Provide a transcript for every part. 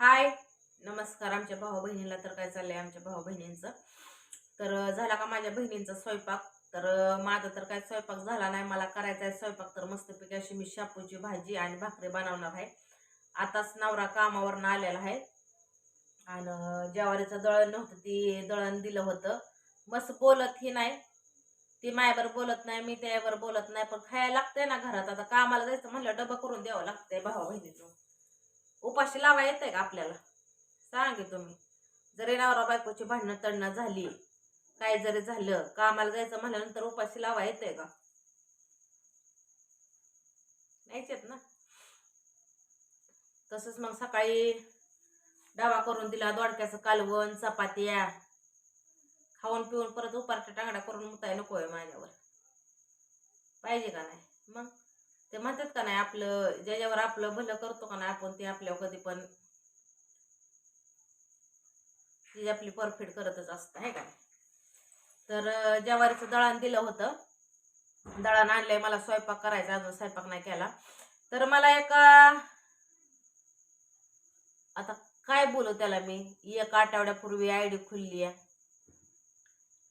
हाय नमस्कार. आमच्या भाऊ बहिणीला तर काय चाललंय आमच्या भाऊ बहिणींचं? तर झाला का माझ्या बहिणींचा स्वयंपाक? तर माझा तर काय स्वयंपाक झाला नाही. मला करायचा आहे स्वयंपाक तर मस्तपैकी अशी मी शापूची भाजी आणि भाकरी बनवणार आहे. आताच नवरा कामावरनं आलेला आहे. आणि ज्वारीचं दळण नव्हतं ती दळण दिलं होतं. मस्त बोलत ही नाही. ती मायावर बोलत नाही मी त्यावर बोलत नाही. पण खायला लागतंय ना घरात. आता कामाला जायचं म्हणलं डबं करून द्यावं लागतंय भाऊ बहिणीचं. उपाशी लावा येते का आपल्याला? सांगे तुम्ही. जरी नवरा बायकोची भांडणं तडणं झाली काय जरी झालं कामाला जायचं म्हणल्यानंतर उपाशी लावा येते का? नाहीच येत ना. तसंच मग सकाळी डावा करून दिला दोडक्याचं कालवण चपात्या खाऊन पिऊन परत उपारच्या टांगडा करून मुताय नको आहे माझ्यावर. पाहिजे का नाही? मग? ते म्हणतात का नाही आपलं ज्याच्यावर आपलं भलं करतो का नाही आपण ते आपल्यावर कधी पण ती आपली परफेक्ट करतच असतं आहे का तर जवारीचं ज्वारीचं दळण दिलं होतं. दळण आणलंय मला स्वयंपाक करायचा अजून स्वयंपाक नाही केला. तर मला एका आता काय बोलू त्याला मी? एक आठवड्यापूर्वी आय डी खुलली आहे.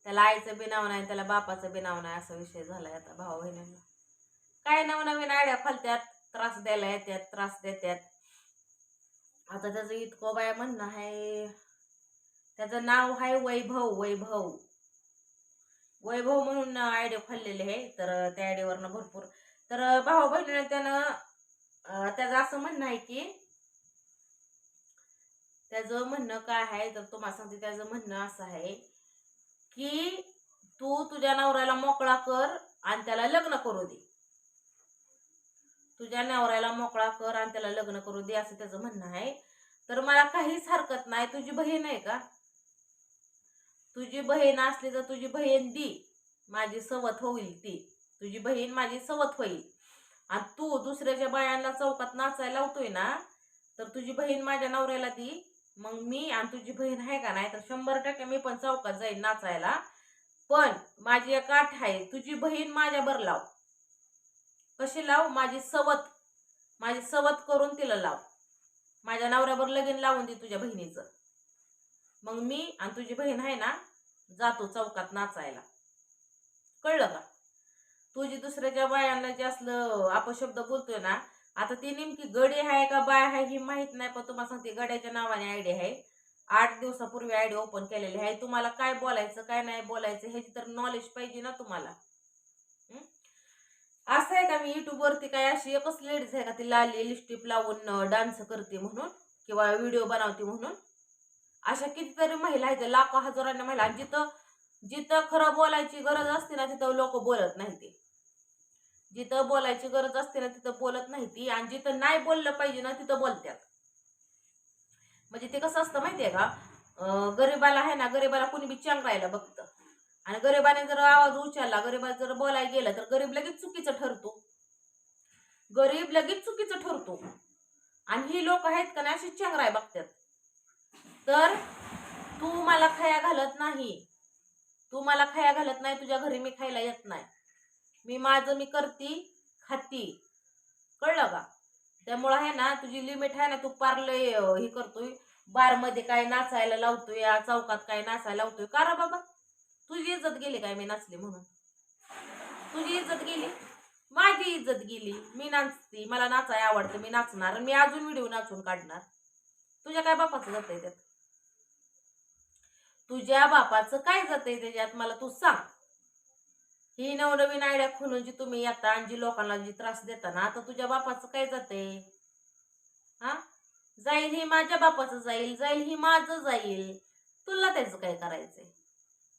त्याला आईचं बी नाव नाही त्याला बापाचं बी नाव नाही असा विषय झालाय आता भाऊ बहिणींना काय नवनवीन आयडिया फलत्यात? त्रास द्यायला येतात त्रास देतात आता त्याचं इतकं बाया म्हणणं आहे त्याचं नाव आहे वैभव वैभव. वैभव म्हणून आयडिया खाल्लेले आहे तर त्या आयडियावरनं भरपूर. तर भाऊ बहिणीने त्यानं त्याचं असं म्हणणं आहे की त्याचं म्हणणं काय आहे? तर तुम्हाला सांगते त्याचं म्हणणं असं आहे की तू तुझ्या नवऱ्याला मोकळा कर आणि त्याला लग्न करू दे. तुझ्या नवऱ्याला मोकळा कर आणि त्याला लग्न करू दे असं त्याचं म्हणणं आहे. तर मला काहीच हरकत नाही. तुझी बहीण आहे का? तुझी बहीण असली तर तुझी बहीण दी. माझी सवत होईल ती. तुझी बहीण माझी सवत होईल. आणि तू दुसऱ्याच्या बायांना चौकात नाचायला लावतोय ना तर तुझी बहीण माझ्या नवऱ्याला दी. मग मी आणि तुझी बहीण आहे का नाही तर शंभर टक्के मी पण चौकात जाईन नाचायला. पण माझी एक आठ आहे तुझी बहीण माझ्यावर लाव. कशी लाव? माझी सवत. माझी सवत करून तिला लाव. माझ्या नवऱ्यावर लगीन लावून दे तुझ्या बहिणीचं. मग मी आणि तुझी बहीण आहे ना जातो चौकात नाचायला. कळलं का? तुझी दुसऱ्याच्या बायांना जे असलं अपशब्द बोलतोय ना आता ती नेमकी गडी आहे का बाय आहे ही माहीत नाही पण तुम्हाला सांगते गड्याच्या नावाने आयडिया आहे. आठ दिवसापूर्वी आयडिया ओपन केलेली आहे. तुम्हाला काय बोलायचं काय नाही बोलायचं ह्याची तर नॉलेज पाहिजे ना तुम्हाला. असं आहे का मी युट्यूब वरती काय अशी एकच लेडीज आहे का ती लाली लिपस्टिक लावून डान्स करते म्हणून किंवा व्हिडिओ बनवते म्हणून? अशा कितीतरी महिला आहेत लाखो हजारांना महिला आणि जिथं जिथं खरं बोलायची गरज असते ना तिथं लोक बोलत नाही ते. जिथं बोलायची गरज असते ना तिथं बोलत नाही ती. आणि जिथं नाही बोललं पाहिजे ना तिथं बोलतात म्हणजे ते कसं असतं माहितीये का? गरिबाला गरीबाला आहे ना गरीबाला कोणी बी चांगरायला बघतं. आणि गरीबाने जर आवाज उचलला गरिबाने जर बोलायला गेलं तर गरीब लगेच चुकीचं ठरतो. गरीब लगेच चुकीचं ठरतो. आणि ही लोक आहेत का नाही अशी चांगराय बघतात. तर तू मला खाया घालत नाही. तू मला खाया घालत नाही तुझ्या घरी मी खायला येत नाही. मी माझं मी करती खाती. कळलं का? त्यामुळं आहे ना तुझी लिमिट आहे ना तू पारलंय हे करतोय. बारमध्ये काय नाचायला लावतोय या चौकात काय नाचायला लावतोय. का रे बाबा? तुझी इज्जत गेली काय मी नाचली म्हणून? तुझी इज्जत गेली? माझी इज्जत गेली. मी नाचती मला नाचाय आवडतं मी नाचणार मी अजून व्हिडिओ नाचून काढणार. तुझ्या काय बापाचं जातंय त्यात? तुझ्या बापाचं काय जातंय त्याच्यात? मला तू सांग. ही नवनवीन आयडिया खोलून जी तुम्ही येता आणि जी लोकांना जी त्रास देता ना तर तुझ्या बापाचं काय जाते हा? जाईल ही माझ्या बापाचं जाईल जाईल ही माझं जाईल. तुला त्याचं काय करायचंय?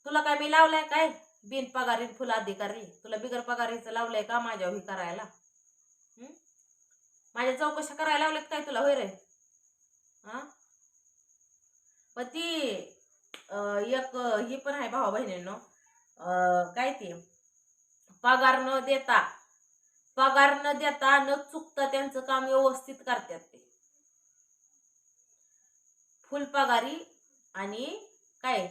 तुला काय मी लावलंय काय? बिन पगारी फुल अधिकारी. तुला बिगर पगारीचं लावलंय का माझ्या ही करायला? माझ्या चौकशा करायला लावल्यात काय तुला होय रे? हा? पण ती एक ही पण आहे भावा बहिणींनो. काय ती? पगार न देता पगार न देता न चुकता त्यांचं काम व्यवस्थित करतात ते. फुल पगारी आणि काय?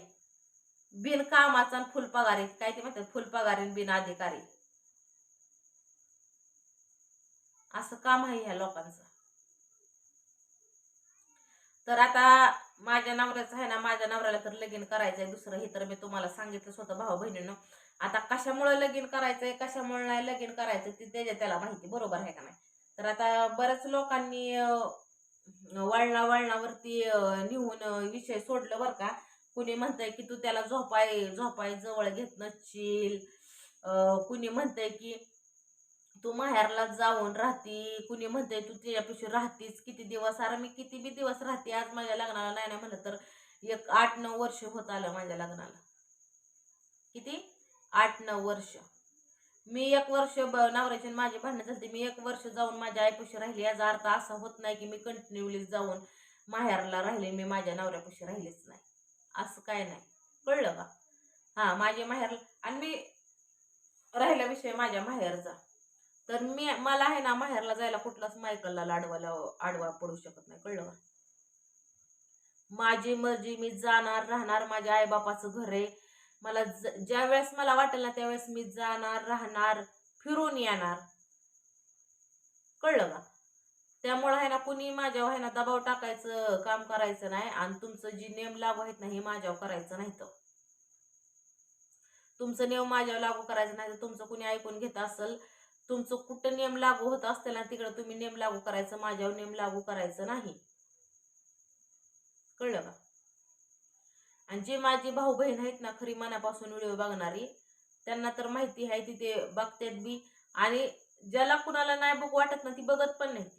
बिन कामाचा आणि फुल पगारी काय ते म्हणतात? फुल पगारी बिन अधिकारी. असं काम आहे ह्या लोकांचं. तर आता माझ्या नवऱ्याचं आहे ना माझ्या नवऱ्याला तर लगीन करायचंय दुसरं हे तर मी तुम्हाला सांगितलं स्वतः भाऊ बहिणीनं. आता कशामुळे लगीन करायचंय कशामुळे नाही लगीन करायचं ती त्याच्या त्याला माहिती बरोबर आहे का नाही? तर आता बऱ्याच लोकांनी वळणा वळणावरती अं, निहून विषय सोडलं बरं का. कुणी म्हणतंय की तू त्याला झोपाय झोपाय जवळ घेत नसशील. कुणी म्हणतंय की तू माहेरला जाऊन राहती. कुणी म्हणतंय तू तिच्यापेक्षा राहतीस. किती दिवस? अरे मी किती बी दिवस राहते. आज माझ्या लग्नाला नाही नाही म्हणलं तर एक आठ नऊ वर्ष होत आलं माझ्या लग्नाला. किती? आठ नऊ वर्ष. मी एक वर्ष ब- नवऱ्याची माझी भांडणं झाली. मी एक वर्ष जाऊन माझ्या आईपाशी राहिली. याचा अर्थ असा होत नाही की मी कंटिन्युअली जाऊन माहेरला राहिले. मी माझ्या नवऱ्यापाशी राहिलेच नाही. असं काय नाही. कळलं का? हां माझे माहेर आणि मी राहिला विषय माझ्या माहेरचा. तर मी मला आहे ना माहेरला जायला कुठलाच मायकलला लाडवाला आडवा पडू शकत नाही. कळलं का? माझी मर्जी मी जाणार राहणार माझ्या आईबापाचं घर. आहे मला ज्या वेळेस मला वाटेल ना त्यावेळेस मी जाणार राहणार फिरून येणार. कळलं का? त्यामुळं आहे ना कुणी माझ्यावर आहे ना दबाव टाकायचं काम करायचं नाही आणि तुमचं जी नेम लागू आहेत ना हे माझ्यावर करायचं नाही तर. तुमचं नियम माझ्यावर लागू करायचं नाही तर तुमचं कुणी ऐकून घेत असेल तुमचं कुठं नियम लागू होत असतील ना तिकडं तुम्ही नियम लागू करायचं माझ्यावर नियम लागू करायचं नाही. कळलं का? आणि जे माझी भाऊ बहीण आहेत ना खरी मनापासून व्हिडिओ बघणारी त्यांना तर माहिती आहे ती ते बघतात बी. आणि ज्याला कुणाला नाही बघू वाटत ना ती बघत पण नाही.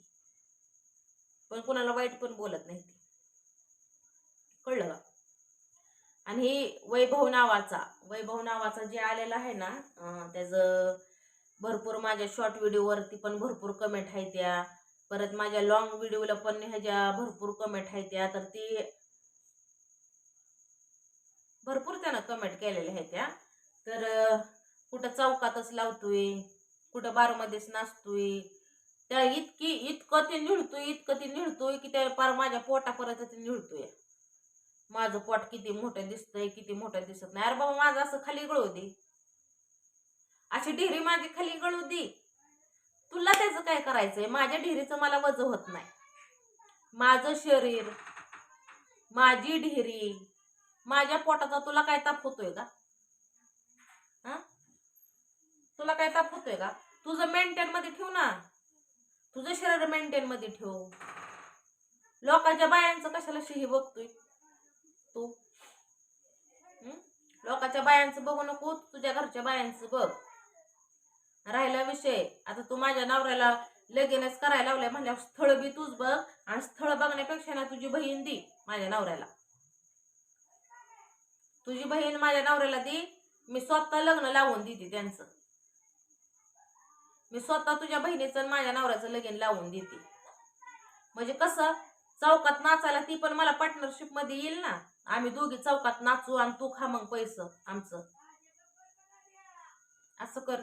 पण कुणाला वाईट पण बोलत नाही ती. कळलं का? आणि हे वैभव नावाचा वैभव नावाचा जे आलेला आहे ना त्याचं भरपूर माझ्या शॉर्ट व्हिडिओवरती पण भरपूर कमेंट आहे त्या. परत माझ्या लॉंग व्हिडिओला पण ह्याच्या भरपूर कमेंट आहे त्या. तर ती भरपूर त्यानं कमेंट केलेल्या आहेत त्या. तर कुठं चौकातच लावतोय कुठं बारमध्येच नाचतोय त्या इतकी इतकं ते निळतोय इतकं ते निळतोय की त्या पार माझ्या पोटापर्यंत ते निळतोय. माझं पोट किती मोठं दिसतंय किती मोठं दिसत नाही. अरे बाबा माझं असं खाली गळू दे. अशी ढेरी माझी खाली गळू दे. तुला त्याचं काय करायचंय? माझ्या ढेरीचं मला वज होत नाही. माझं शरीर माझी ढेरी माझ्या पोटाचा तुला काय ताप होतोय का? हा? तुला काय ताप होतोय का? तुझं मेंटेन मध्ये ठेव ना. तुझं शरीर मेंटेन मध्ये ठेव. लोकांच्या बायांचं कशाला शिही बघतोय? तू? लोकांच्या बायांचं बघू नको तुझ्या घरच्या बायांचं बघ. राहिला विषय. आता तू माझ्या नवऱ्याला लगेनच करायला लावलाय म्हणल्या स्थळ बी तूच बघ आणि स्थळ बघण्यापेक्षा ना तुझी बहीण दी माझ्या नवऱ्याला. तुझी बहीण माझ्या नवऱ्याला दी मी स्वतः लग्न लावून देते त्यांचं. मी स्वतः तुझ्या बहिणीचं आणि माझ्या नवऱ्याचं लगीन लावून देते. म्हणजे कसं? चौकात नाचायला ती पण मला पार्टनरशिपमध्ये येईल ना? आम्ही दोघी चौकात नाचू आणि तू खा मग पैस आमचं. असं कर.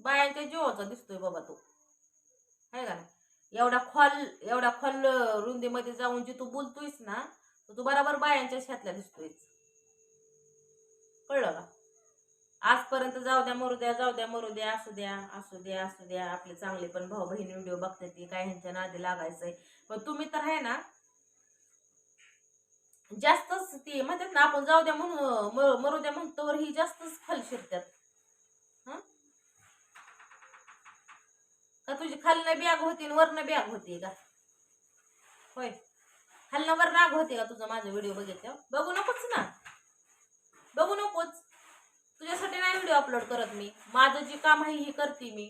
बायांच्या जीवाचा दिसतोय बाबा तू. आहे का ना एवढा खोल एवढा खोल रुंदीमध्ये जाऊन जी तू बोलतोयस ना तू बराबर बायांच्या शेतल्या दिसतोय कळलं का? आजपर्यंत जाऊ द्या मरू द्या जाऊ द्या मरू द्या असू द्या असू द्या असू द्या. आपले चांगले पण भाऊ बहीण व्हिडिओ बघतात ते काय ह्यांच्या नादी लागायचंय. पण तुम्ही तर आहे ना जास्तच ते म्हणतात ना आपण जाऊ द्या म्हणून मरू द्या म्हणतो ही जास्तच खाली शिरतात. हं? का तुझी खालनं बॅग होती वरनं बॅग होती का? होय. खालनं वर राग होते का तुझा? माझा व्हिडिओ बघितल्यावर. बघू नकोच ना. बघू नकोच. तुझ्यासाठी नाही व्हिडिओ अपलोड करत मी. माझं जे काम आहे हे करते मी.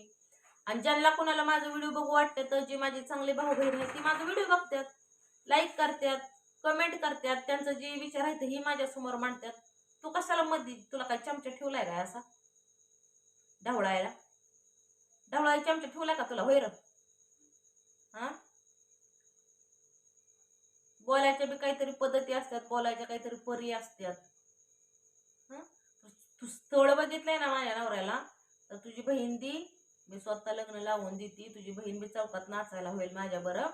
आणि ज्यांना कोणाला माझं व्हिडिओ बघू वाटतं तर जे माझे चांगले भाऊ बहीण आहेत ती माझा व्हिडिओ बघतात. लाईक करतात कमेंट करतात. त्यांचं जे विचार आहे हे माझ्यासमोर मांडतात. तू कशाला मध्ये तुला काय चमचा ठेवलाय काय असा? ढवळायला? ढवळाय चमचा ठेवलाय का तुला होय हा? बोलायच्या बी काहीतरी पद्धती असतात बोलायच्या काहीतरी परी असतात. तू स्थळ बघितलंय ना माझ्या नवऱ्याला तर तुझी बहीण दी मी स्वतः लग्न लावून देते. तुझी बहीण बी चौकात नाचायला होईल माझ्या बरं.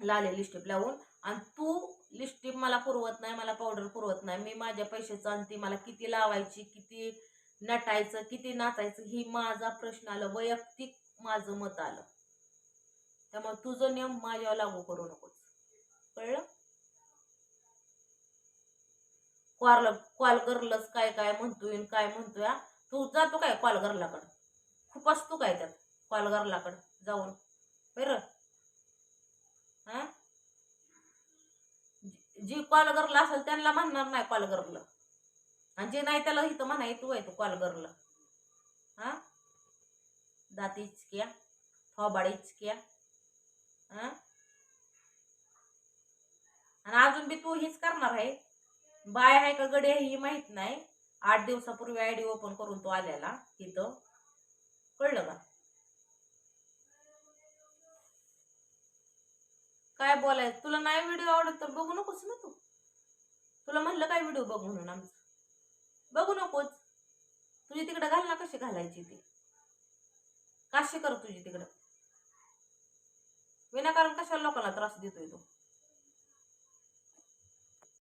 लाले लिस्टिप लावून. आणि तू लिस्टिप मला पुरवत नाही मला पावडर पुरवत नाही. मी माझ्या पैशाचं आणते मला किती लावायची किती नटायचं किती नाचायचं ही माझा प्रश्न आला. वैयक्तिक माझं मत आलं. त्यामुळे तुझं नियम माझ्यावर लागू करू नकोस. कळलं? कॉल कॉल करलंच काय काय म्हणतोय आणि काय म्हणतोय तू जातो काय कॉल करलाकडं खूप असतो काय त्यात कॉल करलाकडं जाऊन? बरं? हा? जी कॉल करला असेल त्यांना म्हणणार नाही कॉल करलं आणि जे नाही त्याला इथं म्हणा तू आहे तू कॉल करलं हा? दात इचक्या थोबाड इचक्या हा? आणि अजून बी तू हीच करणार आहे. बाय आहे का गडी आहे ही माहीत नाही. आठ दिवसापूर्वी आयडी ओपन करून तो आलेला तिथं कळलं का? काय बोलायचं? तुला नाही व्हिडिओ आवडत तर बघू नकोस ना तू. तुला म्हणलं काय व्हिडिओ बघ म्हणून आमचं? बघू नकोच. तुझी तिकडं घाल ना कशी घालायची ती? काशी कर तुझी तिकडं? विनाकारण कशाला लोकांना त्रास देतोय तू?